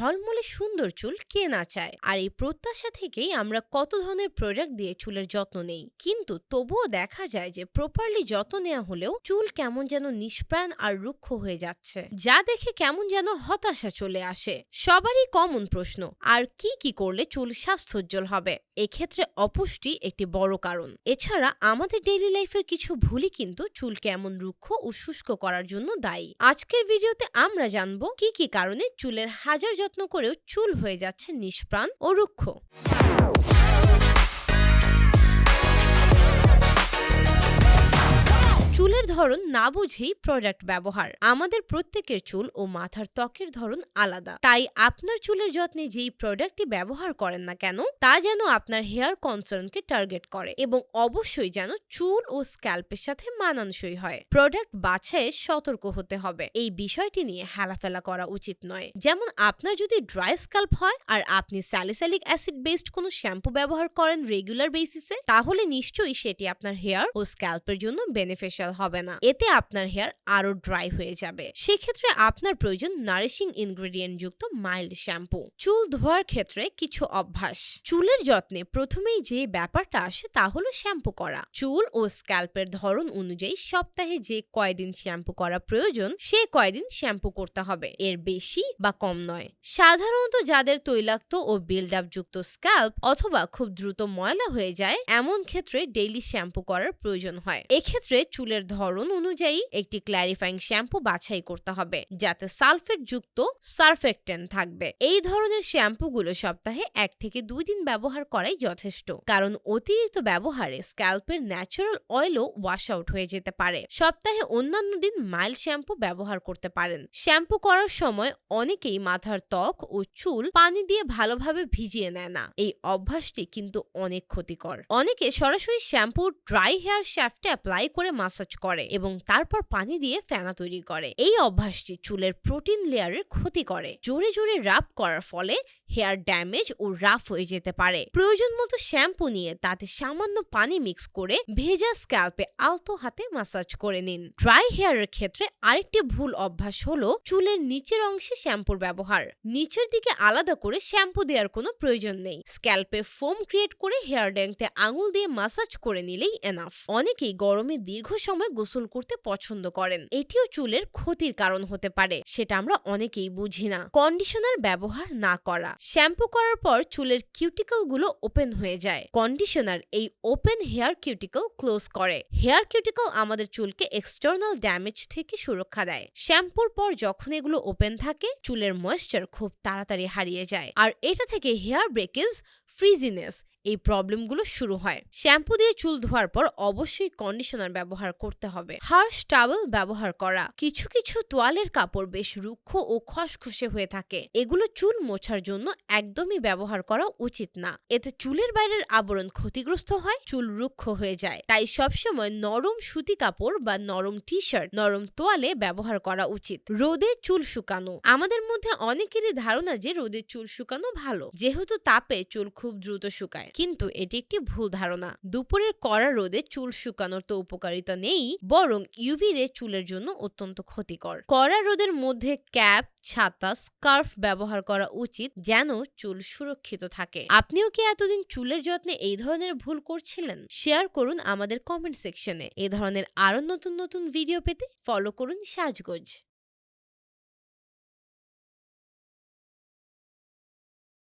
ঝলমলে সুন্দর চুল কে না চায়? আর এই প্রত্যাশা থেকেই আমরা কত ধরনের প্রোডাক্ট দিয়ে চুলের যত্ন নেই। কিন্তু তবুও দেখা যায় যে প্রপারলি যত্ন নেওয়া হলেও চুল কেমন যেন নিষ্প্রাণ আর রুক্ষ হয়ে যাচ্ছে। যা দেখে কেমন যেন হতাশা চলে আসে। সবারই কমন প্রশ্ন, আর কি কি করলে চুল স্বাস্থ্যোজ্জ্বল হবে? এক্ষেত্রে অপুষ্টি একটি বড় কারণ। এছাড়া আমাদের ডেইলি লাইফের কিছু ভুলই কিন্তু চুলকে এমন রুক্ষ ও শুষ্ক করার জন্য দায়ী। আজকের ভিডিওতে আমরা জানব কি কি কারণে চুলের হাজার যত্ন করেও চুল হয়ে যাচ্ছে নিষ্প্রাণ ও রুক্ষ। ধরন না বুঝেই প্রোডাক্ট ব্যবহার। আমাদের প্রত্যেকের চুল ও মাথার ত্বকের ধরন আলাদা। তাই আপনার চুলের যত্নে যেই প্রোডাক্টটি ব্যবহার করেন না কেন, তা যেন আপনার হেয়ার কনসার্নকে টার্গেট করে এবং অবশ্যই যেন চুল ও স্ক্যাল্পের সাথে মানানসই হয়। প্রোডাক্ট বাছাইয়ে সতর্ক হতে হবে। এই বিষয়টি নিয়ে হেলাফেলা করা উচিত নয়। যেমন আপনার যদি ড্রাই স্ক্যাল্প হয় আর আপনি স্যালিসালিক অ্যাসিড বেসড কোনো শ্যাম্পু ব্যবহার করেন রেগুলার বেসিসে তাহলে নিশ্চয়ই সেটি আপনার হেয়ার ও স্ক্যাল্পের জন্য বেনিফিশিয়াল হবে। না। এতে আপনার হেয়ার আরও ড্রাই হয়ে যাবে। সেক্ষেত্রে আপনার প্রয়োজন নারিশিং ইনগ্রেডিয়েন্ট যুক্ত মাইল্ড শ্যাম্পু চুল ধোয়ার ক্ষেত্রে কিছু অভ্যাস। চুলের যত্নে প্রথমেই যে ব্যাপারটা আসে তা হলো শ্যাম্পু করা। চুল ও স্ক্যাল্পের ধরন অনুযায়ী সপ্তাহে যে কয়দিন শ্যাম্পু করা প্রয়োজন, সে কয়দিন শ্যাম্পু করতে হবে। এর বেশি বা কম নয়। সাধারণত যাদের তৈলাক্ত ও বিল্ড আপ যুক্ত স্ক্যাল্প অথবা খুব দ্রুত ময়লা হয়ে যায়, এমন ক্ষেত্রে ডেইলি শ্যাম্পু করার প্রয়োজন হয়। এক্ষেত্রে চুলের ধরন অনুযায়ী একটি ক্ল্যারিফাইং শ্যাম্পু বাছাই করতে হবে, যাতে সালফেট যুক্ত সারফেক্টেন্ট থাকবে। এই ধরনের শ্যাম্পুগুলো সপ্তাহে এক থেকে দুই দিন ব্যবহার করাই যথেষ্ট, কারণ অতিরিক্ত ব্যবহারে স্ক্যাল্পের ন্যাচারাল অয়েলও ওয়াশ আউট হয়ে যেতে পারে। সপ্তাহে অন্যান্য দিন মাইল শ্যাম্পু ব্যবহার করতে পারেন। শ্যাম্পু করার সময় অনেকেই মাথার ত্বক ও চুল পানি দিয়ে ভালোভাবে ভিজিয়ে নেয় না। এই অভ্যাসটি কিন্তু অনেক ক্ষতিকর। অনেকে সরাসরি শ্যাম্পু ড্রাই হেয়ার শ্যাফটে অ্যাপ্লাই করে মাসাজ করে। এবং তারপর পানি দিয়ে ফেনা তৈরি করে। এই অভ্যাসটি চুলের প্রোটিন লেয়ারের ক্ষতি করে। জোরে জোরে রাব করার ফলে হেয়ার ড্যামেজ ও রাফ হয়ে যেতে পারে। প্রয়োজন মতো শ্যাম্পু নিয়ে তাতে সামান্য পানি মিক্স করে ভেজা স্ক্যাল্পে আলতো হাতে মাসাজ করে নিন। ড্রাই হেয়ারের ক্ষেত্রে আরেকটি ভুল অভ্যাস হলো চুলের নিচের অংশে শ্যাম্পুর ব্যবহার। নিচের দিকে আলাদা করে শ্যাম্পু দেওয়ার কোনো প্রয়োজন নেই। স্ক্যাল্পে ফোম ক্রিয়েট করে হেয়ার ড্যাংতে আঙুল দিয়ে মাসাজ করে নিলেই এনাফ। অনেকেই গরমে দীর্ঘ সময় গোসল করতে পছন্দ করেন। এটিও চুলের ক্ষতির কারণ হতে পারে, সেটা আমরা অনেকেই বুঝি না। কন্ডিশনার ব্যবহার না করা। শ্যাম্পু করার পর চুলের কিউটিকলগুলো ওপেন হয়ে যায়। কন্ডিশনার এই ওপেন হেয়ার কিউটিকল ক্লোজ করে। হেয়ার কিউটিকল আমাদের চুলকে এক্সটার্নাল ড্যামেজ থেকে সুরক্ষা দেয়। শ্যাম্পুর পর যখন এগুলো ওপেন থাকে, চুলের ময়েশ্চার খুব তাড়াতাড়ি হারিয়ে যায়। আর এটা থেকে হেয়ার ব্রেকেজ, ফ্রিজিনেস এই প্রবলেমগুলো শুরু হয়। শ্যাম্পু দিয়ে চুল ধোয়ার পর অবশ্যই কন্ডিশনার ব্যবহার করতে হবে। হার্শ টাওয়েল ব্যবহার করা। কিছু কিছু তোয়ালের কাপড় বেশ রুক্ষ ও খসখসে হয়ে থাকে। এগুলো চুল মোছার জন্য একদমই ব্যবহার করা উচিত না। এতে চুলের বাইরের আবরণ ক্ষতিগ্রস্ত হয়, চুল রুক্ষ হয়ে যায়। তাই সবসময় নরম সুতি কাপড় বা নরম টি শার্ট নরম তোয়ালে ব্যবহার করা উচিত। রোদে চুল শুকানো। আমাদের মধ্যে অনেকেরই ধারণা যে রোদে চুল শুকানো ভালো। যেহেতু তাপে চুল খুব দ্রুত শুকায়। কিন্তু এটি একটি ভুল ধারণা। দুপুরের কড়া রোদে চুল শুকানোর তো উপকারিতা নেই, বরং ইউভি রে চুলের জন্য অত্যন্ত ক্ষতিকর। কড়া রোদের মধ্যে ক্যাপ, ছাতা, স্কার্ফ ব্যবহার করা উচিত যেন চুল সুরক্ষিত থাকে। আপনিও কি এতদিন চুলের যত্নে এই ধরনের ভুল করছিলেন? শেয়ার করুন আমাদের কমেন্ট সেকশনে। এ ধরনের আরও নতুন নতুন ভিডিও পেতে ফলো করুন সাজগোজ।